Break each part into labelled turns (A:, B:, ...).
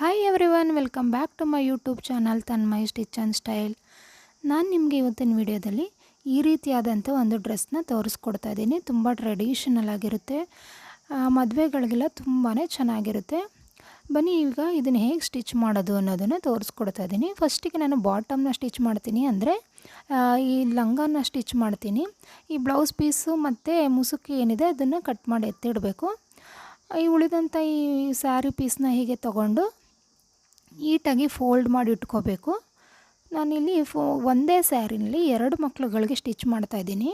A: Hi everyone welcome back to my YouTube channel Tanmai stitch and style ನಾನು ನಿಮಗೆ ಇವತ್ತಿನ ವಿಡಿಯೋದಲ್ಲಿ ಈ ರೀತಿಯಾದಂಥ ಒಂದು ಡ್ರೆಸ್ನ ತೋರಿಸ್ಕೊಡ್ತಾ ಇದ್ದೀನಿ. ತುಂಬ ಟ್ರೆಡಿಷನಲ್ ಆಗಿರುತ್ತೆ. ಮದುವೆಗಳಿಗೆಲ್ಲ ತುಂಬಾ ಚೆನ್ನಾಗಿರುತ್ತೆ. ಬನ್ನಿ, ಈಗ ಇದನ್ನು ಹೇಗೆ ಸ್ಟಿಚ್ ಮಾಡೋದು ಅನ್ನೋದನ್ನು ತೋರಿಸ್ಕೊಡ್ತಾ ಇದ್ದೀನಿ. ಫಸ್ಟಿಗೆ ನಾನು ಬಾಟಮ್ನ ಸ್ಟಿಚ್ ಮಾಡ್ತೀನಿ ಅಂದರೆ ಈ ಲಂಗನ ಸ್ಟಿಚ್ ಮಾಡ್ತೀನಿ. ಈ ಬ್ಲೌಸ್ ಪೀಸು ಮತ್ತು ಮುಸುಕಿ ಏನಿದೆ ಅದನ್ನು ಕಟ್ ಮಾಡಿ ಎತ್ತಿಡಬೇಕು. ಈ ಉಳಿದಂಥ ಈ ಸ್ಯಾರಿ ಪೀಸ್ನ ಹೀಗೆ ತಗೊಂಡು ನೀಟಾಗಿ ಫೋಲ್ಡ್ ಮಾಡಿ ಇಟ್ಕೋಬೇಕು. ನಾನಿಲ್ಲಿ ಫೋ ಒಂದೇ ಸ್ಯಾರಿನಲ್ಲಿ ಎರಡು ಮಕ್ಳುಗಳಿಗೆ ಸ್ಟಿಚ್ ಮಾಡ್ತಾಯಿದ್ದೀನಿ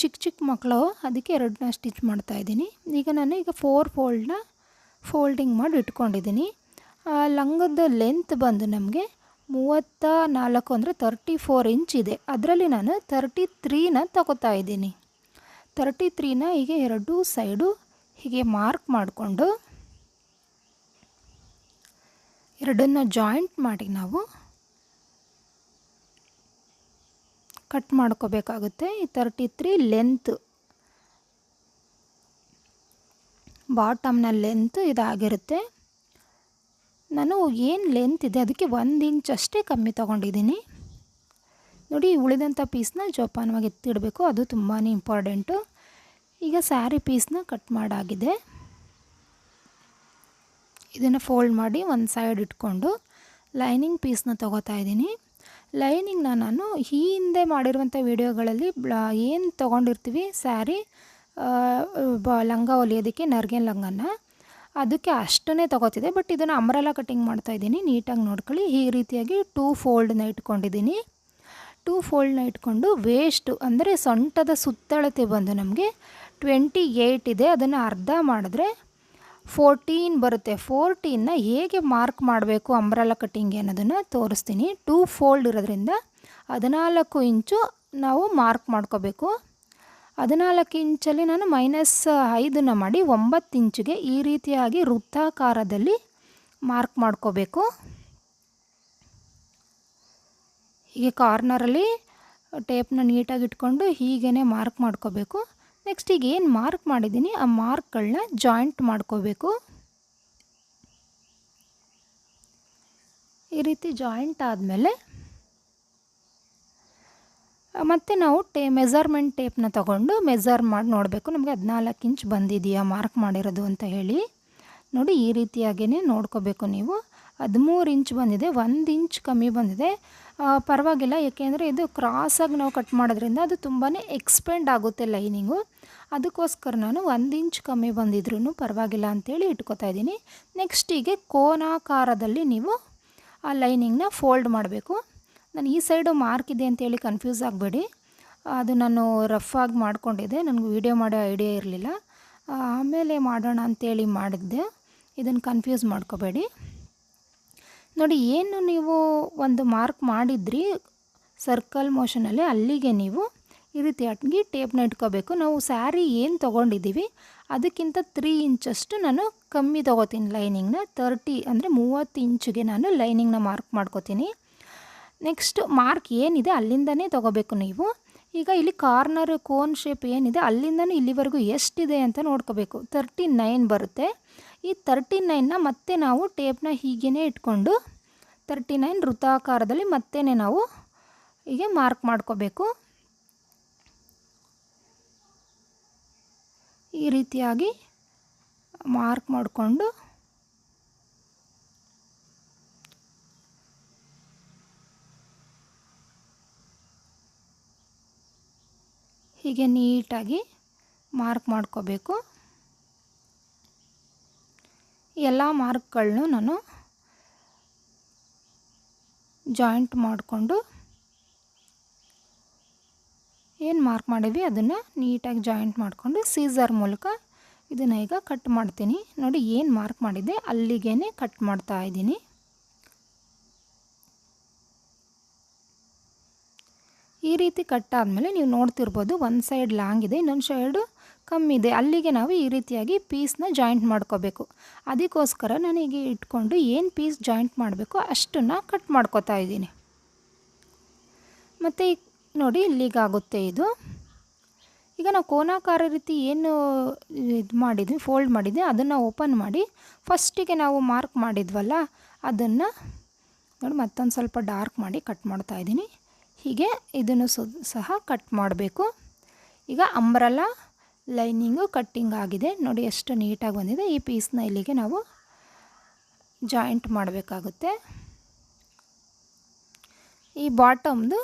A: ಚಿಕ್ಕ ಚಿಕ್ಕ ಮಕ್ಕಳು ಅದಕ್ಕೆ ಎರಡನ್ನ ಸ್ಟಿಚ್ ಮಾಡ್ತಾಯಿದ್ದೀನಿ ಈಗ ನಾನು ಈಗ ಫೋರ್ ಫೋಲ್ಡ್ನ ಫೋಲ್ಡಿಂಗ್ ಮಾಡಿ ಇಟ್ಕೊಂಡಿದ್ದೀನಿ. ಲಂಗದ ಲೆಂತ್ ಬಂದು ನಮಗೆ ಮೂವತ್ತ ನಾಲ್ಕು ಅಂದರೆ ತರ್ಟಿ ಫೋರ್ ಇಂಚ್ ಇದೆ. ಅದರಲ್ಲಿ ನಾನು ತರ್ಟಿ ತ್ರೀನ ತಗೋತಾ ಇದ್ದೀನಿ. ತರ್ಟಿ ತ್ರೀನ ಹೀಗೆ ಎರಡೂ ಸೈಡು ಹೀಗೆ ಮಾರ್ಕ್ ಮಾಡಿಕೊಂಡು ಎರಡನ್ನು ಜಾಯಿಂಟ್ ಮಾಡಿ ನಾವು ಕಟ್ ಮಾಡ್ಕೋಬೇಕಾಗುತ್ತೆ. ಈ ತರ್ಟಿ ತ್ರೀ ಲೆಂತ್ ಬಾಟಮ್ನ ಲೆಂತ್ ಇದಾಗಿರುತ್ತೆ. ನಾನು ಏನು ಲೆಂತ್ ಇದೆ ಅದಕ್ಕೆ ಒಂದು ಇಂಚ್ ಅಷ್ಟೇ ಕಮ್ಮಿ ತೊಗೊಂಡಿದ್ದೀನಿ. ನೋಡಿ ಉಳಿದಂಥ ಪೀಸ್ನ ಜೋಪಾನವಾಗಿ ಎತ್ತಿಡಬೇಕು. ಅದು ತುಂಬಾ ಇಂಪಾರ್ಟೆಂಟು ಈಗ ಸ್ಯಾರಿ ಪೀಸ್ನ ಕಟ್ ಮಾಡಾಗಿದೆ. ಇದನ್ನು ಫೋಲ್ಡ್ ಮಾಡಿ ಒಂದು ಸೈಡ್ ಇಟ್ಕೊಂಡು ಲೈನಿಂಗ್ ಪೀಸ್ನ ತೊಗೋತಾ ಇದ್ದೀನಿ. ಲೈನಿಂಗ್ನ ನಾನು ಈ ಹಿಂದೆ ಮಾಡಿರುವಂಥ ವೀಡಿಯೋಗಳಲ್ಲಿ ಏನು ತೊಗೊಂಡಿರ್ತೀವಿ? ಸ್ಯಾರಿ ಬ, ಲಂಗ ಹೊಲಿಯೋದಕ್ಕೆ ನರ್ಗೆ ಲಂಗನ. ಅದಕ್ಕೆ ಅಷ್ಟನ್ನೇ ತೊಗೋತಿದ್ದೆ. ಬಟ್ ಇದನ್ನು ಅಮ್ರಲ್ಲ ಕಟ್ಟಿಂಗ್ ಮಾಡ್ತಾಯಿದ್ದೀನಿ ನೀಟಾಗಿ ನೋಡ್ಕೊಳ್ಳಿ. ಈ ರೀತಿಯಾಗಿ ಟೂ ಫೋಲ್ಡ್ನ ಇಟ್ಕೊಂಡಿದ್ದೀನಿ. ಟೂ ಫೋಲ್ಡ್ನ ಇಟ್ಕೊಂಡು ವೇಸ್ಟು ಅಂದರೆ ಸೊಂಟದ ಸುತ್ತಳತೆ ಬಂದು ನಮಗೆ ಟ್ವೆಂಟಿ ಏಯ್ಟ್ ಇದೆ. ಅದನ್ನು ಅರ್ಧ ಮಾಡಿದ್ರೆ ಫೋರ್ಟೀನ್ ಬರುತ್ತೆ. ಫೋರ್ಟೀನ್ನ ಹೇಗೆ ಮಾರ್ಕ್ ಮಾಡಬೇಕು ಅಂಬ್ರಲ್ಲ ಕಟ್ಟಿಂಗ್ ಅನ್ನೋದನ್ನು ತೋರಿಸ್ತೀನಿ. ಟೂ ಫೋಲ್ಡ್ ಇರೋದ್ರಿಂದ ಹದಿನಾಲ್ಕು ಇಂಚು ನಾವು ಮಾರ್ಕ್ ಮಾಡ್ಕೋಬೇಕು. ಹದಿನಾಲ್ಕು ಇಂಚಲ್ಲಿ ನಾನು ಮೈನಸ್ ಐದನ್ನು ಮಾಡಿ ಒಂಬತ್ತು ಇಂಚಿಗೆ ಈ ರೀತಿಯಾಗಿ ವೃತ್ತಾಕಾರದಲ್ಲಿ ಮಾರ್ಕ್ ಮಾಡ್ಕೋಬೇಕು. ಹೀಗೆ ಕಾರ್ನರಲ್ಲಿ ಟೇಪ್ನ ನೀಟಾಗಿ ಇಟ್ಕೊಂಡು ಹೀಗೇ ಮಾರ್ಕ್ ಮಾಡ್ಕೋಬೇಕು. ನೆಕ್ಸ್ಟ್ ಏನು ಮಾರ್ಕ್ ಮಾಡಿದ್ದೀನಿ ಆ ಮಾರ್ಕ್ಗಳನ್ನ ಜಾಯಿಂಟ್ ಮಾಡ್ಕೋಬೇಕು. ಈ ರೀತಿ ಜಾಯಿಂಟ್ ಆದಮೇಲೆ, ಮತ್ತು ನಾವು ಟೇ ಮೆಜರ್ಮೆಂಟ್ ಟೇಪ್ನ ತಗೊಂಡು ಮೆಜರ್ ಮಾಡಿ, ನೋಡಬೇಕು, ನಮಗೆ ಹದಿನಾಲ್ಕು ಇಂಚ್ ಬಂದಿದೆಯಾ ಮಾರ್ಕ್ ಮಾಡಿರೋದು ಅಂತ ಹೇಳಿ. ನೋಡಿ, ಈ ರೀತಿಯಾಗೇ ನೋಡ್ಕೋಬೇಕು ನೀವು. ಹದಿಮೂರು ಇಂಚ್ ಬಂದಿದೆ, ಒಂದು ಇಂಚ್ ಕಮ್ಮಿ ಬಂದಿದೆ. ಪರವಾಗಿಲ್ಲ ಏಕೆಂದರೆ ಇದು ಕ್ರಾಸಾಗಿ ನಾವು ಕಟ್ ಮಾಡೋದ್ರಿಂದ ಅದು ತುಂಬಾ ಎಕ್ಸ್ಪೆಂಡ್ ಆಗುತ್ತೆ ಲೈನಿಂಗು ಅದಕ್ಕೋಸ್ಕರ ನಾನು ಒಂದು ಇಂಚ್ ಕಮ್ಮಿ ಬಂದಿದ್ರೂ ಪರವಾಗಿಲ್ಲ ಅಂಥೇಳಿ ಇಟ್ಕೋತಾ ಇದ್ದೀನಿ. ನೆಕ್ಸ್ಟಿಗೆ ಕೋನಾಕಾರದಲ್ಲಿ ನೀವು ಆ ಲೈನಿಂಗ್ನ ಫೋಲ್ಡ್ ಮಾಡಬೇಕು. ನಾನು ಈ ಸೈಡು ಮಾರ್ಕ್ ಇದೆ ಅಂತೇಳಿ ಕನ್ಫ್ಯೂಸ್ ಆಗಬೇಡಿ. ಅದು ನಾನು ರಫ್ ಆಗಿ ಮಾಡ್ಕೊಂಡಿದ್ದೆ, ನನಗೆ ವೀಡಿಯೋ ಮಾಡೋ ಐಡಿಯಾ ಇರಲಿಲ್ಲ. ಆಮೇಲೆ ಮಾಡೋಣ ಅಂಥೇಳಿ ಮಾಡಿದ್ದೆ. ಇದನ್ನು ಕನ್ಫ್ಯೂಸ್ ಮಾಡ್ಕೋಬೇಡಿ. ನೋಡಿ, ಏನು ನೀವು ಒಂದು ಮಾರ್ಕ್ ಮಾಡಿದ್ರಿ ಸರ್ಕಲ್ ಮೋಷನಲ್ಲಿ, ಅಲ್ಲಿಗೆ ನೀವು ಈ ರೀತಿಯಾಗಿ ಟೇಪ್ನ ಇಟ್ಕೋಬೇಕು. ನಾವು ಸ್ಯಾರಿ ಏನು ತೊಗೊಂಡಿದ್ದೀವಿ, ಅದಕ್ಕಿಂತ ತ್ರೀ ಇಂಚಷ್ಟು ನಾನು ಕಮ್ಮಿ ತೊಗೋತೀನಿ ಲೈನಿಂಗ್ನ. ತರ್ಟಿ ಅಂದರೆ ಮೂವತ್ತು ಇಂಚಿಗೆ ನಾನು ಲೈನಿಂಗ್ನ ಮಾರ್ಕ್ ಮಾಡ್ಕೋತೀನಿ. ನೆಕ್ಸ್ಟ್ ಮಾರ್ಕ್ ಏನಿದೆ, ಅಲ್ಲಿಂದನೇ ತೊಗೋಬೇಕು ನೀವು. ಈಗ ಇಲ್ಲಿ ಕಾರ್ನರ್, ಕೋನ್ ಶೇಪ್ ಏನಿದೆ, ಅಲ್ಲಿಂದನೂ ಇಲ್ಲಿವರೆಗೂ ಎಷ್ಟಿದೆ ಅಂತ ನೋಡ್ಕೋಬೇಕು. ತರ್ಟಿ ನೈನ್ ಬರುತ್ತೆ. ಈ ತರ್ಟಿ ನೈನ್ನ ಮತ್ತೆ ನಾವು ಟೇಪ್ನ ಹೀಗೇ ಇಟ್ಕೊಂಡು ತರ್ಟಿ ನೈನ್ ವೃತ್ತಾಕಾರದಲ್ಲಿ ಮತ್ತೇ ನಾವು ಹೀಗೆ ಮಾರ್ಕ್ ಮಾಡ್ಕೋಬೇಕು. ಈ ರೀತಿಯಾಗಿ ಮಾರ್ಕ್ ಮಾಡಿಕೊಂಡು ಹೀಗೆ ನೀಟಾಗಿ ಮಾರ್ಕ್ ಮಾಡ್ಕೋಬೇಕು. ಎಲ್ಲ ಮಾರ್ಕ್ಗಳನ್ನೂ ನಾನು ಜಾಯಿಂಟ್ ಮಾಡಿಕೊಂಡು ಏನು ಮಾರ್ಕ್ ಮಾಡಿದ್ವಿ ಅದನ್ನು ನೀಟಾಗಿ ಜಾಯಿಂಟ್ ಮಾಡಿಕೊಂಡು ಸೀಸರ್ ಮೂಲಕ ಇದನ್ನು ಈಗ ಕಟ್ ಮಾಡ್ತೀನಿ. ನೋಡಿ ಏನು ಮಾರ್ಕ್ ಮಾಡಿದ್ದೆ ಅಲ್ಲಿಗೇ ಕಟ್ ಮಾಡ್ತಾ ಇದ್ದೀನಿ. ಈ ರೀತಿ ಕಟ್ ಆದಮೇಲೆ ನೀವು ನೋಡ್ತಿರ್ಬೋದು, ಒಂದು ಸೈಡ್ ಲಾಂಗ್ ಇದೆ, ಇನ್ನೊಂದು ಸೈಡು ಕಮ್ಮಿ ಇದೆ ಅಲ್ಲಿಗೆ ನಾವು ಈ ರೀತಿಯಾಗಿ ಪೀಸ್ನ ಜಾಯಿಂಟ್ ಮಾಡ್ಕೋಬೇಕು. ಅದಕ್ಕೋಸ್ಕರ ನನಗೆ ಇಟ್ಕೊಂಡು ಏನು ಪೀಸ್ ಜಾಯಿಂಟ್ ಮಾಡಬೇಕು ಅಷ್ಟನ್ನು ಕಟ್ ಮಾಡ್ಕೋತಾ ಇದ್ದೀನಿ. ಮತ್ತು ನೋಡಿ ಇಲ್ಲಿಗಾಗುತ್ತೆ ಇದು. ಈಗ ನಾವು ಕೋನಾಕಾರ ರೀತಿ ಏನು ಇದು ಮಾಡಿದ್ವಿ ಫೋಲ್ಡ್ ಮಾಡಿದ್ವಿ, ಅದನ್ನು ಓಪನ್ ಮಾಡಿ ಫಸ್ಟಿಗೆ ನಾವು ಮಾರ್ಕ್ ಮಾಡಿದ್ವಲ್ಲ, ಅದನ್ನು ನೋಡಿ ಮತ್ತೊಂದು ಸ್ವಲ್ಪ ಡಾರ್ಕ್ ಮಾಡಿ ಕಟ್ ಮಾಡ್ತಾ ಇದ್ದೀನಿ. ಹೀಗೆ ಇದನ್ನು ಸಹ ಕಟ್ ಮಾಡಬೇಕು. ಈಗ ಅಂಬ್ರಲ್ಲ ಲೈನಿಂಗು ಕಟ್ಟಿಂಗ್ ಆಗಿದೆ. ನೋಡಿ ಎಷ್ಟು ನೀಟಾಗಿ ಬಂದಿದೆ. ಈ ಪೀಸ್ನ ಇಲ್ಲಿಗೆ ನಾವು ಜಾಯಿಂಟ್ ಮಾಡಬೇಕಾಗುತ್ತೆ. ಈ ಬಾಟಮ್ದು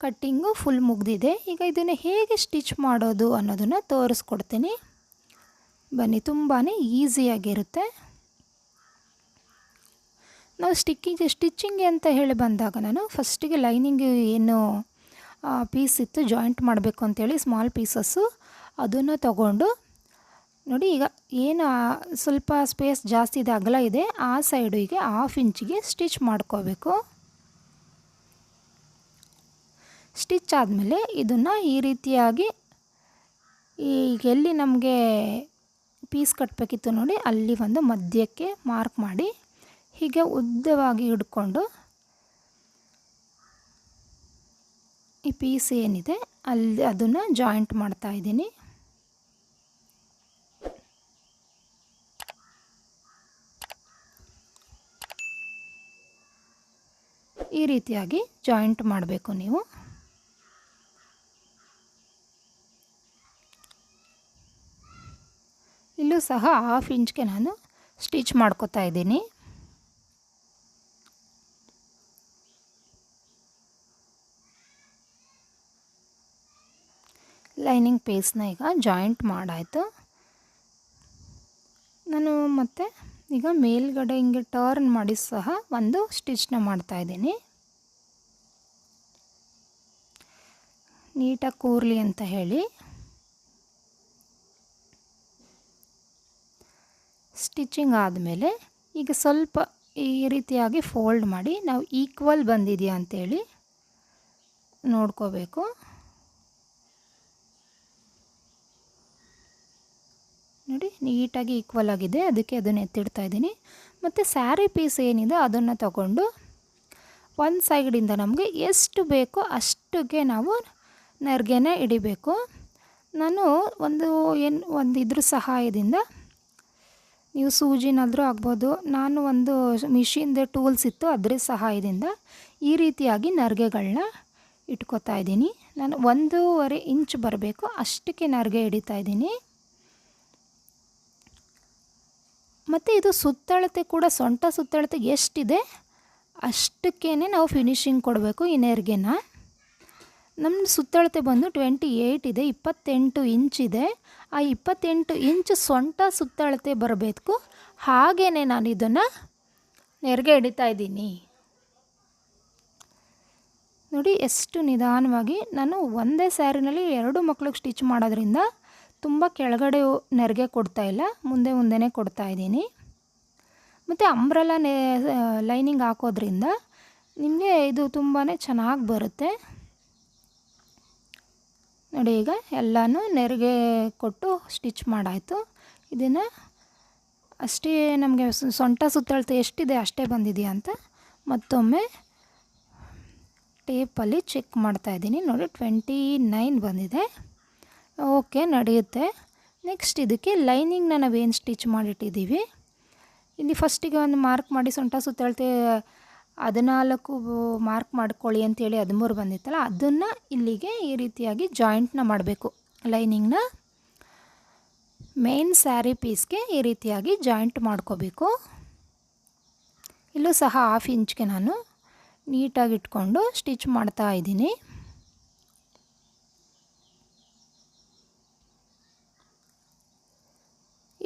A: ಕಟ್ಟಿಂಗು ಫುಲ್ ಮುಗ್ದಿದೆ. ಈಗ ಇದನ್ನು ಹೇಗೆ ಸ್ಟಿಚ್ ಮಾಡೋದು ಅನ್ನೋದನ್ನು ತೋರಿಸ್ಕೊಡ್ತೀನಿ. ಬನ್ನಿ ತುಂಬಾ ಈಸಿಯಾಗಿರುತ್ತೆ. ನಾವು ಸ್ಟಿಕ್ಕಿಂಗ್, ಸ್ಟಿಚ್ಚಿಂಗ್ ಅಂತ ಹೇಳಿ ಬಂದಾಗ ನಾನು ಫಸ್ಟಿಗೆ ಲೈನಿಂಗ್ ಏನು ಪೀಸ್ ಇತ್ತು ಜಾಯಿಂಟ್ ಮಾಡಬೇಕು ಅಂತೇಳಿ ಸ್ಮಾಲ್ ಪೀಸಸ್ಸು ಅದನ್ನು ತಗೊಂಡು ನೋಡಿ ಈಗ ಏನು ಸ್ವಲ್ಪ ಸ್ಪೇಸ್ ಜಾಸ್ತಿ ಇದೆ, ಅಗಲ ಇದೆ, ಆ ಸೈಡಿಗೆ ಹಾಫ್ ಇಂಚಿಗೆ ಸ್ಟಿಚ್ ಮಾಡ್ಕೋಬೇಕು. ಸ್ಟಿಚ್ ಆದಮೇಲೆ ಇದನ್ನು ಈ ರೀತಿಯಾಗಿ ಈಗ ಎಲ್ಲಿ ನಮಗೆ ಪೀಸ್ ಕಟ್ಟಬೇಕಿತ್ತು ನೋಡಿ, ಅಲ್ಲಿ ಒಂದು ಮಧ್ಯಕ್ಕೆ ಮಾರ್ಕ್ ಮಾಡಿ ಹೀಗೆ ಉದ್ದವಾಗಿ ಹಿಡ್ಕೊಂಡು ಈ ಪೀಸ್ ಏನಿದೆ, ಅಲ್ಲಿ ಅದನ್ನು ಜಾಯಿಂಟ್ ಮಾಡ್ತಾ ಇದ್ದೀನಿ. ಈ ರೀತಿಯಾಗಿ ಜಾಯಿಂಟ್ ಮಾಡಬೇಕು ನೀವು. ಇಲ್ಲೂ ಸಹ ಹಾಫ್ ಇಂಚ್ಗೆ ನಾನು ಸ್ಟಿಚ್ ಮಾಡ್ಕೋತಾ ಇದ್ದೀನಿ. ಲೈನಿಂಗ್ ಪೇಸ್ನ ಈಗ ಜಾಯಿಂಟ್ ಮಾಡಾಯಿತು. ನಾನು ಮತ್ತೆ ಈಗ ಮೇಲ್ಗಡೆ ಹಿಂಗೆ ಟರ್ನ್ ಮಾಡಿ ಸಹ ಒಂದು ಸ್ಟಿಚ್ನ ಮಾಡ್ತಾಯಿದ್ದೀನಿ ನೀಟಾಗಿ ಕೂರಲಿ ಅಂತ ಹೇಳಿ. ಸ್ಟಿಚಿಂಗ್ ಆದಮೇಲೆ ಈಗ ಸ್ವಲ್ಪ ಈ ರೀತಿಯಾಗಿ ಫೋಲ್ಡ್ ಮಾಡಿ ನಾವು ಈಕ್ವಲ್ ಬಂದಿದೆಯಾ ಅಂತೇಳಿ ನೋಡ್ಕೋಬೇಕು ನೋಡಿ ನೀಟಾಗಿ ಈಕ್ವಲ್ ಆಗಿದೆ. ಅದಕ್ಕೆ ಅದನ್ನು ಎತ್ತಿಡ್ತಾ ಇದ್ದೀನಿ. ಮತ್ತು ಸ್ಯಾರಿ ಪೀಸ್ ಏನಿದೆ ಅದನ್ನು ತಗೊಂಡು ಒಂದು ಸೈಡಿಂದ ನಮಗೆ ಎಷ್ಟು ಬೇಕೋ ಅಷ್ಟಕ್ಕೆ ನಾವು ನೆರಿಗೆನ ಹಿಡಿಬೇಕು ನಾನು ಒಂದು ಏನು ಒಂದು ಇದ್ರ ಸಹಾಯದಿಂದ ನೀವು ಸೂಜಿನಾದರೂ ಆಗ್ಬೋದು, ನಾನು ಒಂದು ಮಿಷಿನ್ದು ಟೂಲ್ಸ್ ಇತ್ತು ಅದರ ಸಹಾಯದಿಂದ ಈ ರೀತಿಯಾಗಿ ನರಿಗೆಗಳನ್ನ ಇಟ್ಕೋತಾ ಇದ್ದೀನಿ. ನಾನು ಒಂದೂವರೆ ಇಂಚ್ ಬರಬೇಕು ಅಷ್ಟಕ್ಕೆ ನರಿಗೆ ಹಿಡಿತಾ ಇದ್ದೀನಿ. ಮತ್ತು ಇದು ಸುತ್ತಳತೆ ಕೂಡ, ಸೊಂಟ ಸುತ್ತಳತೆ ಎಷ್ಟಿದೆ ಅಷ್ಟಕ್ಕೇ ನಾವು ಫಿನಿಶಿಂಗ್ ಕೊಡಬೇಕು ಈ ನಮ್ಮ ಸುತ್ತಳತೆ ಬಂದು ಟ್ವೆಂಟಿ ಏಯ್ಟ್ ಇದೆ, ಇಪ್ಪತ್ತೆಂಟು ಇಂಚ್ ಇದೆ. ಆ ಇಪ್ಪತ್ತೆಂಟು ಇಂಚ್ ಸೊಂಟ ಸುತ್ತಳತೆ ಬರಬೇಕು. ಹಾಗೇ ನಾನು ಇದನ್ನು ನೆರಿಗೆ ಹಿಡಿತಾ ಇದ್ದೀನಿ. ನೋಡಿ, ಎಷ್ಟು ನಿಧಾನವಾಗಿ ನಾನು ಒಂದೇ ಸ್ಯಾರಿನಲ್ಲಿ ಎರಡು ಮಕ್ಳಿಗೆ ಸ್ಟಿಚ್ ಮಾಡೋದ್ರಿಂದ ತುಂಬ ಕೆಳಗಡೆ ನೆರಿಗೆ ಕೊಡ್ತಾ ಇಲ್ಲ, ಮುಂದೆ ಮುಂದೆನೇ ಕೊಡ್ತಾ ಇದ್ದೀನಿ. ಮತ್ತು ಅಂಬ್ರಲ್ಲ ಲೈನಿಂಗ್ ಹಾಕೋದ್ರಿಂದ ನಿಮಗೆ ಇದು ತುಂಬಾ ಚೆನ್ನಾಗಿ ಬರುತ್ತೆ. ನೋಡಿ ಈಗ ಎಲ್ಲನೂ ನೆರಿಗೆ ಕೊಟ್ಟು ಸ್ಟಿಚ್ ಮಾಡಾಯಿತು. ಇದನ್ನು ಅಷ್ಟೇ ನಮಗೆ ಸೊಂಟ ಸುತ್ತಳತೆ ಎಷ್ಟಿದೆ ಅಷ್ಟೇ ಬಂದಿದೆಯಾ ಅಂತ ಮತ್ತೊಮ್ಮೆ ಟೇಪಲ್ಲಿ ಚೆಕ್ ಮಾಡ್ತಾಯಿದ್ದೀನಿ ನೋಡಿ ಟ್ವೆಂಟಿ ನೈನ್ ಬಂದಿದೆ. ಓಕೆ, ನಡೆಯುತ್ತೆ. ನೆಕ್ಸ್ಟ್ ಇದಕ್ಕೆ ಲೈನಿಂಗ್ನ ನಾವೇನು ಸ್ಟಿಚ್ ಮಾಡಿಟ್ಟಿದ್ದೀವಿ? ಇಲ್ಲಿ ಫಸ್ಟಿಗೆ ಒಂದು ಮಾರ್ಕ್ ಮಾಡಿ ಸೊಂಟ ಸುತ್ತಳತೆ ಹದಿನಾಲ್ಕು ಮಾರ್ಕ್ ಮಾಡ್ಕೊಳ್ಳಿ ಅಂತೇಳಿ ಹದಿಮೂರು ಬಂದಿತ್ತಲ್ಲ, ಅದನ್ನು ಇಲ್ಲಿಗೆ ಈ ರೀತಿಯಾಗಿ ಜಾಯಿಂಟ್ನ ಮಾಡಬೇಕು. ಲೈನಿಂಗ್ನ ಮೇನ್ ಸ್ಯಾರಿ ಪೀಸ್ಗೆ ಈ ರೀತಿಯಾಗಿ ಜಾಯಿಂಟ್ ಮಾಡ್ಕೋಬೇಕು. ಇಲ್ಲೂ ಸಹ ಹಾಫ್ ಇಂಚ್ಗೆ ನಾನು ನೀಟಾಗಿ ಇಟ್ಕೊಂಡು ಸ್ಟಿಚ್ ಮಾಡ್ತಾ ಇದ್ದೀನಿ.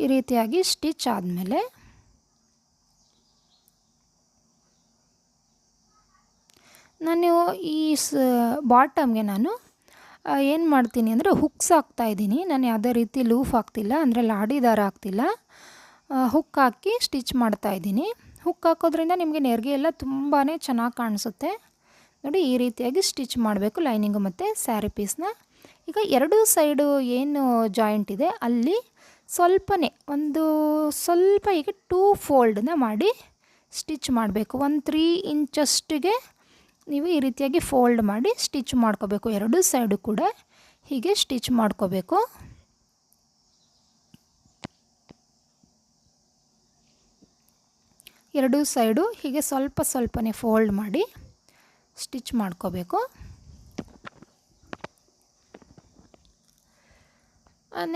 A: ಈ ರೀತಿಯಾಗಿ ಸ್ಟಿಚ್ ಆದಮೇಲೆ ನಾನು ಈ ಸ ಬಾಟಮ್ಗೆ ನಾನು ಏನು ಮಾಡ್ತೀನಿ ಅಂದರೆ ಹುಕ್ಸ್ ಹಾಕ್ತಾಯಿದ್ದೀನಿ ನಾನು ಯಾವುದೇ ರೀತಿ ಲೂಫ್ ಹಾಕ್ತಿಲ್ಲ, ಅಂದರೆ ಲಾಡಿ ದಾರ ಹಾಕ್ತಿಲ್ಲ ಹುಕ್ ಹಾಕಿ ಸ್ಟಿಚ್ ಮಾಡ್ತಾಯಿದ್ದೀನಿ ಹುಕ್ ಹಾಕೋದ್ರಿಂದ ನಿಮಗೆ ನೆರಿಗೆ ಎಲ್ಲ ತುಂಬಾ ಚೆನ್ನಾಗಿ ಕಾಣಿಸುತ್ತೆ. ನೋಡಿ, ಈ ರೀತಿಯಾಗಿ ಸ್ಟಿಚ್ ಮಾಡಬೇಕು ಲೈನಿಂಗು ಮತ್ತು ಸ್ಯಾರಿ ಪೀಸ್ನ. ಈಗ ಎರಡೂ ಸೈಡು ಏನು ಜಾಯಿಂಟ್ ಇದೆ, ಅಲ್ಲಿ ಸ್ವಲ್ಪನೇ, ಒಂದು ಸ್ವಲ್ಪ ಈಗ ಟೂ ಫೋಲ್ಡನ್ನ ಮಾಡಿ ಸ್ಟಿಚ್ ಮಾಡಬೇಕು. ಒಂದು ತ್ರೀ ಇಂಚಷ್ಟಿಗೆ ನೀವು ಈ ರೀತಿಯಾಗಿ ಫೋಲ್ಡ್ ಮಾಡಿ ಸ್ಟಿಚ್ ಮಾಡ್ಕೋಬೇಕು. ಎರಡು ಸೈಡು ಕೂಡ ಹೀಗೆ ಸ್ಟಿಚ್ ಮಾಡ್ಕೋಬೇಕು. ಎರಡೂ ಸೈಡು ಹೀಗೆ ಸ್ವಲ್ಪ ಸ್ವಲ್ಪನೇ ಫೋಲ್ಡ್ ಮಾಡಿ ಸ್ಟಿಚ್ ಮಾಡ್ಕೋಬೇಕು.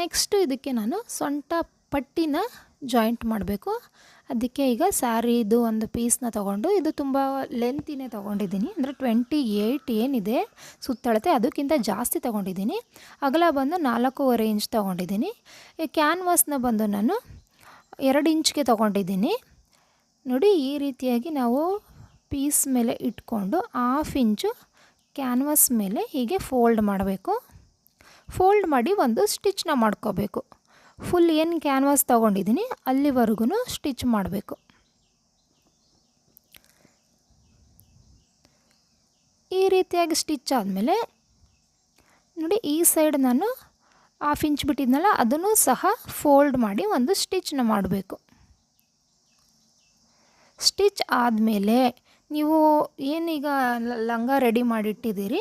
A: ನೆಕ್ಸ್ಟು ಇದಕ್ಕೆ ನಾನು ಸೊಂಟ ಪಟ್ಟಿನ ಜಾಯಿಂಟ್ ಮಾಡಬೇಕು. ಅದಕ್ಕೆ ಈಗ ಸ್ಯಾರಿದು ಒಂದು ಪೀಸ್ನ ತೊಗೊಂಡು, ಇದು ತುಂಬ ಲೆಂತಿನೇ ತೊಗೊಂಡಿದ್ದೀನಿ. ಅಂದರೆ ಟ್ವೆಂಟಿ ಏಯ್ಟ್ ಏನಿದೆ, ಸುತ್ತಳತೆ ಅದಕ್ಕಿಂತ ಜಾಸ್ತಿ ತೊಗೊಂಡಿದ್ದೀನಿ. ಅಗಲ ಬಂದು ನಾಲ್ಕೂವರೆ ಇಂಚ್ ತೊಗೊಂಡಿದ್ದೀನಿ. ಈ ಕ್ಯಾನ್ವಾಸ್ನ ಬಂದು ನಾನು ಎರಡು ಇಂಚ್ಗೆ ತೊಗೊಂಡಿದ್ದೀನಿ. ನೋಡಿ, ಈ ರೀತಿಯಾಗಿ ನಾವು ಪೀಸ್ ಮೇಲೆ ಇಟ್ಕೊಂಡು ಹಾಫ್ ಇಂಚು ಕ್ಯಾನ್ವಾಸ್ ಮೇಲೆ ಹೀಗೆ ಫೋಲ್ಡ್ ಮಾಡಬೇಕು. ಫೋಲ್ಡ್ ಮಾಡಿ ಒಂದು ಸ್ಟಿಚ್ನ ಮಾಡ್ಕೋಬೇಕು. ಫುಲ್ ಏನು ಕ್ಯಾನ್ವಾಸ್ ತೊಗೊಂಡಿದ್ದೀನಿ ಅಲ್ಲಿವರೆಗೂ ಸ್ಟಿಚ್ ಮಾಡಬೇಕು. ಈ ರೀತಿಯಾಗಿ ಸ್ಟಿಚ್ ಆದಮೇಲೆ, ನೋಡಿ ಈ ಸೈಡ್ ನಾನು ಹಾಫ್ ಇಂಚ್ ಬಿಟ್ಟಿದ್ನಲ್ಲ, ಅದನ್ನು ಸಹ ಫೋಲ್ಡ್ ಮಾಡಿ ಒಂದು ಸ್ಟಿಚ್ನ ಮಾಡಬೇಕು. ಸ್ಟಿಚ್ ಆದಮೇಲೆ ನೀವು ಏನೀಗ ಲಂಗ ರೆಡಿ ಮಾಡಿಟ್ಟಿದ್ದೀರಿ,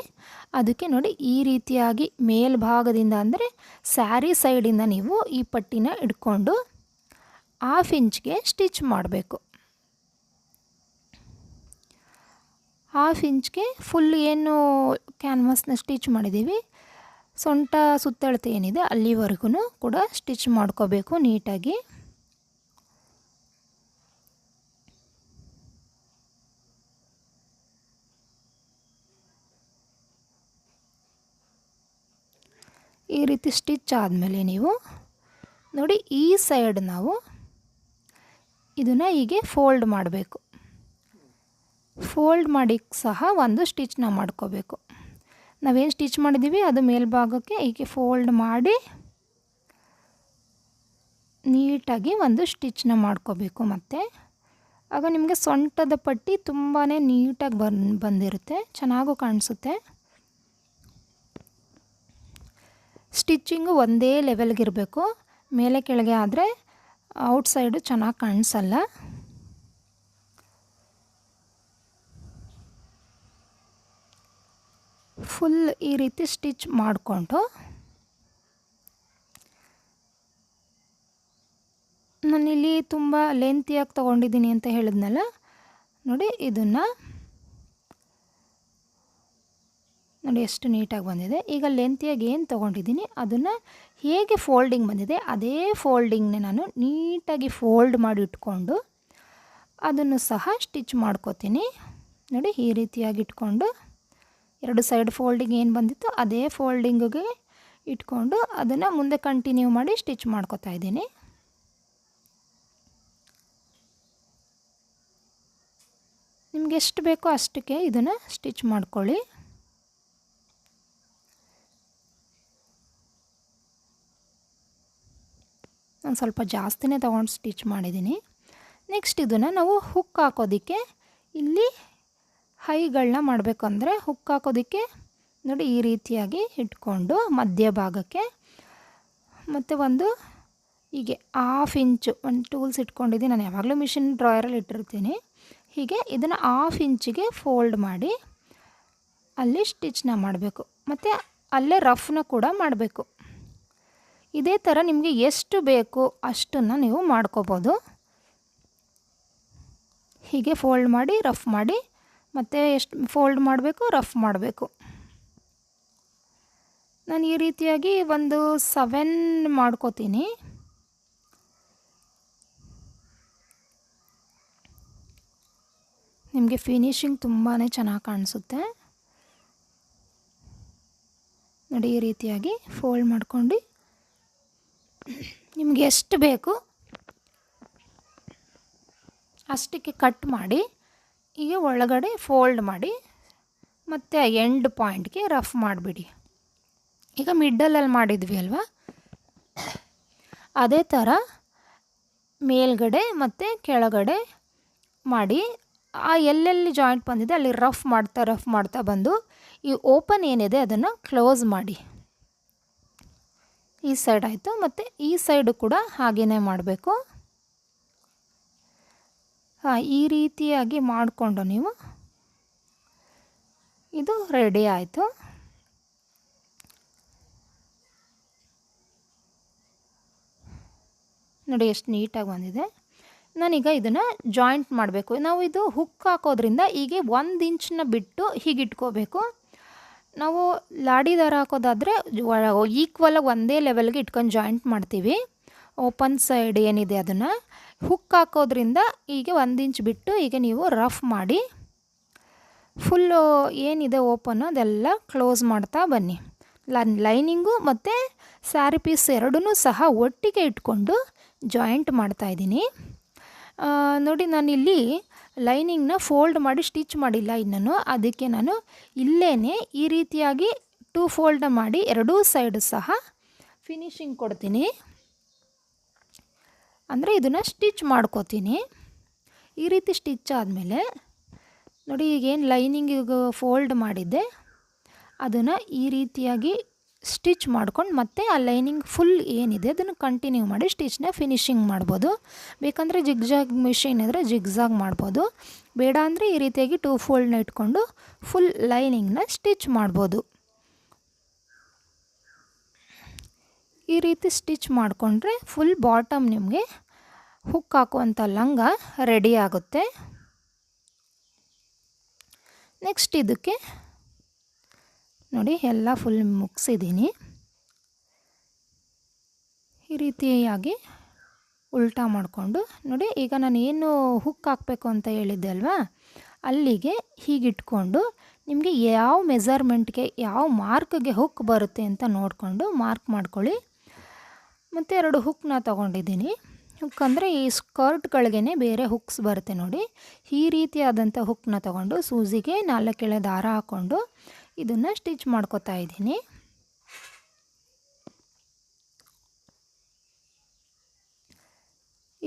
A: ಅದಕ್ಕೆ ನೋಡಿ ಈ ರೀತಿಯಾಗಿ ಮೇಲ್ಭಾಗದಿಂದ ಅಂದರೆ ಸ್ಯಾರಿ ಸೈಡಿಂದ ನೀವು ಈ ಪಟ್ಟಿನ ಇಟ್ಕೊಂಡು ಹಾಫ್ ಇಂಚ್ಗೆ ಸ್ಟಿಚ್ ಮಾಡಬೇಕು. ಹಾಫ್ ಇಂಚ್ಗೆ ಫುಲ್ ಏನು ಕ್ಯಾನ್ವಾಸ್ನ ಸ್ಟಿಚ್ ಮಾಡಿದ್ದೀವಿ. ಸೊಂಟ ಸುತ್ತಳತೆ ಏನಿದೆ ಅಲ್ಲಿವರೆಗೂ ಕೂಡ ಸ್ಟಿಚ್ ಮಾಡ್ಕೋಬೇಕು ನೀಟಾಗಿ. ಈ ರೀತಿ ಸ್ಟಿಚ್ ಆದಮೇಲೆ ನೀವು ನೋಡಿ ಈ ಸೈಡ್ ನಾವು ಇದನ್ನು ಹೀಗೆ ಫೋಲ್ಡ್ ಮಾಡಬೇಕು. ಫೋಲ್ಡ್ ಮಾಡಿ ಸಹ ಒಂದು ಸ್ಟಿಚ್ನ ಮಾಡ್ಕೋಬೇಕು. ನಾವೇನು ಸ್ಟಿಚ್ ಮಾಡಿದ್ದೀವಿ? ಅದು ಮೇಲ್ಭಾಗಕ್ಕೆ ಹೀಗೆ ಫೋಲ್ಡ್ ಮಾಡಿ ನೀಟಾಗಿ ಒಂದು ಸ್ಟಿಚ್ನ ಮಾಡ್ಕೋಬೇಕು ಮತ್ತು. ಆಗ ನಿಮಗೆ ಸೊಂಟದ ಪಟ್ಟಿ ತುಂಬಾ ನೀಟಾಗಿ ಬಂದು ಬಂದಿರುತ್ತೆ, ಚೆನ್ನಾಗೂ ಕಾಣಿಸುತ್ತೆ. ಸ್ಟಿಚ್ಚಿಂಗು ಒಂದೇ ಲೆವೆಲ್ಗಿರಬೇಕು. ಮೇಲೆ ಕೆಳಗೆ ಆದರೆ ಔಟ್ಸೈಡು ಚೆನ್ನಾಗಿ ಕಾಣಿಸಲ್ಲ. ಫುಲ್ ಈ ರೀತಿ ಸ್ಟಿಚ್ ಮಾಡಿಕೊಂಡು. ನಾನಿಲ್ಲಿ ತುಂಬ ಲೆಂತಿಯಾಗಿ ತೊಗೊಂಡಿದ್ದೀನಿ ಅಂತ ಹೇಳಿದ್ನಲ್ಲ. ನೋಡಿ, ಇದನ್ನು ನೋಡಿ ಎಷ್ಟು ನೀಟಾಗಿ ಬಂದಿದೆ. ಈಗ ಲೆಂತಿಯಾಗಿ ಏನು ತೊಗೊಂಡಿದ್ದೀನಿ, ಅದನ್ನು ಹೇಗೆ ಫೋಲ್ಡಿಂಗ್ ಬಂದಿದೆ, ಅದೇ ಫೋಲ್ಡಿಂಗ್ನೇ ನಾನು ನೀಟಾಗಿ ಫೋಲ್ಡ್ ಮಾಡಿ ಇಟ್ಕೊಂಡು ಅದನ್ನು ಸಹ ಸ್ಟಿಚ್ ಮಾಡ್ಕೋತೀನಿ. ನೋಡಿ ಈ ರೀತಿಯಾಗಿ ಇಟ್ಕೊಂಡು ಎರಡು ಸೈಡ್ ಫೋಲ್ಡಿಂಗ್ ಏನು ಬಂದಿತ್ತು ಅದೇ ಫೋಲ್ಡಿಂಗಿಗೆ ಇಟ್ಕೊಂಡು ಅದನ್ನು ಮುಂದೆ ಕಂಟಿನ್ಯೂ ಮಾಡಿ ಸ್ಟಿಚ್ ಮಾಡ್ಕೋತಾ ಇದ್ದೀನಿ. ನಿಮಗೆ ಎಷ್ಟು ಬೇಕೋ ಅಷ್ಟಕ್ಕೆ ಇದನ್ನು ಸ್ಟಿಚ್ ಮಾಡ್ಕೊಳ್ಳಿ. ನಾನು ಸ್ವಲ್ಪ ಜಾಸ್ತಿನೇ ತೊಗೊಂಡು ಸ್ಟಿಚ್ ಮಾಡಿದ್ದೀನಿ. ನೆಕ್ಸ್ಟ್ ಇದನ್ನು ನಾವು ಹುಕ್ ಹಾಕೋದಕ್ಕೆ ಇಲ್ಲಿ ಹೈಗಳನ್ನ ಮಾಡಬೇಕು ಅಂದರೆ ಹುಕ್ ಹಾಕೋದಕ್ಕೆ ನೋಡಿ ಈ ರೀತಿಯಾಗಿ ಇಟ್ಕೊಂಡು ಮಧ್ಯ ಭಾಗಕ್ಕೆ ಮತ್ತು ಒಂದು ಹೀಗೆ ಹಾಫ್ ಇಂಚು ಒಂದು ಟೂಲ್ಸ್ ಇಟ್ಕೊಂಡಿದ್ದೀನಿ. ನಾನು ಯಾವಾಗಲೂ ಮಿಷಿನ್ ಡ್ರಾಯರಲ್ಲಿ ಇಟ್ಟಿರ್ತೀನಿ. ಹೀಗೆ ಇದನ್ನು ಹಾಫ್ ಇಂಚಿಗೆ ಫೋಲ್ಡ್ ಮಾಡಿ ಅಲ್ಲಿ ಸ್ಟಿಚ್ನ ಮಾಡಬೇಕು. ಮತ್ತು ಅಲ್ಲೇ ರಫ್ನ ಕೂಡ ಮಾಡಬೇಕು. ಇದೇ ಥರ ನಿಮಗೆ ಎಷ್ಟು ಬೇಕು ಅಷ್ಟನ್ನು ನೀವು ಮಾಡ್ಕೋಬೋದು. ಹೀಗೆ ಫೋಲ್ಡ್ ಮಾಡಿ, ರಫ್ ಮಾಡಿ, ಮತ್ತು ಎಷ್ಟು ಫೋಲ್ಡ್ ಮಾಡಬೇಕು, ರಫ್ ಮಾಡಬೇಕು. ನಾನು ಈ ರೀತಿಯಾಗಿ ಒಂದು ಸೆವೆನ್ ಮಾಡ್ಕೋತೀನಿ. ನಿಮಗೆ ಫಿನಿಶಿಂಗ್ ತುಂಬಾ ಚೆನ್ನಾಗಿ ಕಾಣಿಸುತ್ತೆ. ನೋಡಿ ಈ ರೀತಿಯಾಗಿ ಫೋಲ್ಡ್ ಮಾಡ್ಕೊಂಡು ನಿಮಗೆ ಎಷ್ಟು ಬೇಕು ಅಷ್ಟಕ್ಕೆ ಕಟ್ ಮಾಡಿ, ಈಗ ಒಳಗಡೆ ಫೋಲ್ಡ್ ಮಾಡಿ, ಮತ್ತು ಎಂಡ್ ಪಾಯಿಂಟ್ಗೆ ರಫ್ ಮಾಡಿಬಿಡಿ. ಈಗ ಮಿಡ್ಡಲಲ್ಲಿ ಮಾಡಿದ್ವಿ ಅಲ್ವಾ? ಅದೇ ಥರ ಮೇಲ್ಗಡೆ ಮತ್ತು ಕೆಳಗಡೆ ಮಾಡಿ, ಆ ಎಲ್ಲೆಲ್ಲಿ ಜಾಯಿಂಟ್ ಬಂದಿದೆ ಅಲ್ಲಿ ರಫ್ ಮಾಡ್ತಾ ರಫ್ ಮಾಡ್ತಾ ಬಂದು, ಈ ಓಪನ್ ಏನಿದೆ ಅದನ್ನು ಕ್ಲೋಸ್ ಮಾಡಿ. ಈ ಸೈಡ್ ಆಯಿತು, ಮತ್ತು ಈ ಸೈಡು ಕೂಡ ಹಾಗೆಯೇ ಮಾಡಬೇಕು. ಹಾಂ, ಈ ರೀತಿಯಾಗಿ ಮಾಡಿಕೊಂಡು ನೀವು ಇದು ರೆಡಿ ಆಯಿತು. ನೋಡಿ, ಎಷ್ಟು ನೀಟಾಗಿ ಬಂದಿದೆ. ನಾನೀಗ ಇದನ್ನು ಜಾಯಿಂಟ್ ಮಾಡಬೇಕು. ನಾವು ಇದು ಹುಕ್ ಹಾಕೋದ್ರಿಂದ ಹೀಗೆ ಒಂದು ಇಂಚನ್ನ ಬಿಟ್ಟು ಹೀಗಿಟ್ಕೋಬೇಕು. ನಾವು ಲಾಡಿ ದಾರ ಹಾಕೋದಾದರೆ ಈಕ್ವಲಾಗಿ ಒಂದೇ ಲೆವೆಲ್ಗೆ ಇಟ್ಕೊಂಡು ಜಾಯಿಂಟ್ ಮಾಡ್ತೀವಿ. ಓಪನ್ ಸೈಡ್ ಏನಿದೆ ಅದನ್ನು. ಹುಕ್ ಹಾಕೋದ್ರಿಂದ ಹೀಗೆ ಒಂದು ಇಂಚ್ ಬಿಟ್ಟು ಈಗ ನೀವು ರಫ್ ಮಾಡಿ ಫುಲ್ಲು ಏನಿದೆ ಓಪನ್ ಅದೆಲ್ಲ ಕ್ಲೋಸ್ ಮಾಡ್ತಾ ಬನ್ನಿ. ಲೈನಿಂಗು ಮತ್ತು ಸ್ಯಾರಿ ಪೀಸ್ ಎರಡೂ ಸಹ ಒಟ್ಟಿಗೆ ಇಟ್ಕೊಂಡು ಜಾಯಿಂಟ್ ಮಾಡ್ತಾಯಿದ್ದೀನಿ ನೋಡಿ ನಾನಿಲ್ಲಿ ಲೈನಿಂಗ್ನ ಫೋಲ್ಡ್ ಮಾಡಿ ಸ್ಟಿಚ್ ಮಾಡಿಲ್ಲ ಇನ್ನೂ ಅದಕ್ಕೆ ನಾನು ಇಲ್ಲೇ ಈ ರೀತಿಯಾಗಿ ಟೂ ಫೋಲ್ಡ್ ಮಾಡಿ ಎರಡೂ ಸೈಡ್ ಸಹ ಫಿನಿಶಿಂಗ್ ಕೊಡ್ತೀನಿ. ಅಂದರೆ ಇದನ್ನು ಸ್ಟಿಚ್ ಮಾಡ್ಕೋತೀನಿ. ಈ ರೀತಿ ಸ್ಟಿಚ್ ಆದಮೇಲೆ ನೋಡಿ ಈಗೇನು ಲೈನಿಂಗಿಗೆ ಫೋಲ್ಡ್ ಮಾಡಿದ್ದೆ. ಅದನ್ನು ಈ ರೀತಿಯಾಗಿ ಸ್ಟಿಚ್ ಮಾಡ್ಕೊಂಡು ಮತ್ತೆ ಆ ಲೈನಿಂಗ್ ಫುಲ್ ಏನಿದೆ, ಅದನ್ನು ಕಂಟಿನ್ಯೂ ಮಾಡಿ ಸ್ಟಿಚ್ನ ಫಿನಿಶಿಂಗ್ ಮಾಡ್ಬೋದು. ಬೇಕಂದರೆ ಜಿಗ್ಜಾಗ್ ಮಿಷಿನ್ ಇದ್ದರೆ ಜಿಗ್ಜಾಗ್ ಮಾಡ್ಬೋದು. ಬೇಡ ಅಂದರೆ ಈ ರೀತಿಯಾಗಿ ಟೂ ಫೋಲ್ಡ್ನ ಇಟ್ಕೊಂಡು ಫುಲ್ ಲೈನಿಂಗ್ನ ಸ್ಟಿಚ್ ಮಾಡ್ಬೋದು. ಈ ರೀತಿ ಸ್ಟಿಚ್ ಮಾಡಿಕೊಂಡ್ರೆ ಫುಲ್ ಬಾಟಮ್ ನಿಮಗೆ ಹುಕ್ ಹಾಕುವಂಥ ಲಂಗ ರೆಡಿ ಆಗುತ್ತೆ. ನೆಕ್ಸ್ಟ್ ಇದಕ್ಕೆ ನೋಡಿ ಎಲ್ಲ ಫುಲ್ ಮುಗಿಸಿದ್ದೀನಿ. ಈ ರೀತಿಯಾಗಿ ಉಲ್ಟಾ ಮಾಡಿಕೊಂಡು ನೋಡಿ ಈಗ ನಾನು ಏನು ಹುಕ್ ಹಾಕಬೇಕು ಅಂತ ಹೇಳಿದ್ದೆ ಅಲ್ವಾ? ಅಲ್ಲಿಗೆ ಹೀಗಿಟ್ಕೊಂಡು ನಿಮಗೆ ಯಾವ ಮೆಸರ್ಮೆಂಟ್ಗೆ ಯಾವ ಮಾರ್ಕ್ಗೆ ಹುಕ್ ಬರುತ್ತೆ ಅಂತ ನೋಡಿಕೊಂಡು ಮಾರ್ಕ್ ಮಾಡ್ಕೊಳ್ಳಿ. ಮತ್ತು ಎರಡು ಹುಕ್ನ ತೊಗೊಂಡಿದ್ದೀನಿ. ಹುಕ್ ಅಂದರೆ ಈ ಸ್ಕರ್ಟ್ಗಳಿಗೆ ಬೇರೆ ಹುಕ್ಸ್ ಬರುತ್ತೆ ನೋಡಿ. ಈ ರೀತಿಯಾದಂಥ ಹುಕ್ನ ತೊಗೊಂಡು ಸೂಜಿಗೆ ನಾಲ್ಕೆಳೆ ದಾರ ಹಾಕ್ಕೊಂಡು ಇದನ್ನು ಸ್ಟಿಚ್ ಮಾಡ್ಕೋತಾ ಇದ್ದೀನಿ.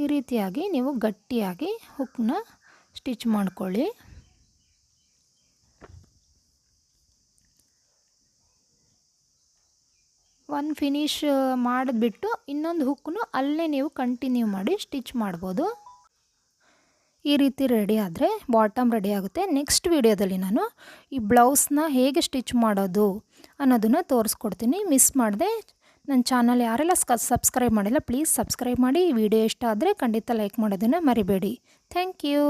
A: ಈ ರೀತಿಯಾಗಿ ನೀವು ಗಟ್ಟಿಯಾಗಿ ಹುಕ್ನ ಸ್ಟಿಚ್ ಮಾಡ್ಕೊಳ್ಳಿ. ಒಂದು ಫಿನಿಶ್ ಮಾಡಿಬಿಟ್ಟು ಇನ್ನೊಂದು ಹುಕ್ಕನ್ನು ಅಲ್ಲೇ ನೀವು ಕಂಟಿನ್ಯೂ ಮಾಡಿ ಸ್ಟಿಚ್ ಮಾಡ್ಬೋದು. ಈ ರೀತಿ ರೆಡಿ ಆದರೆ ಬಾಟಮ್ ರೆಡಿ ಆಗುತ್ತೆ. ನೆಕ್ಸ್ಟ್ ವಿಡಿಯೋದಲ್ಲಿ ನಾನು ಈ ಬ್ಲೌಸ್ನ ಹೇಗೆ ಸ್ಟಿಚ್ ಮಾಡೋದು ಅನ್ನೋದನ್ನು ತೋರಿಸ್ಕೊಡ್ತೀನಿ. ಮಿಸ್ ಮಾಡಿದೆ ನನ್ನ ಚಾನಲ್ ಯಾರೆಲ್ಲ ಸಬ್ಸ್ಕ್ರೈಬ್ ಮಾಡಿಲ್ಲ ಪ್ಲೀಸ್ ಸಬ್ಸ್ಕ್ರೈಬ್ ಮಾಡಿ. ವಿಡಿಯೋ ಇಷ್ಟ ಆದರೆ ಖಂಡಿತ ಲೈಕ್ ಮಾಡೋದನ್ನು ಮರಿಬೇಡಿ. Thank you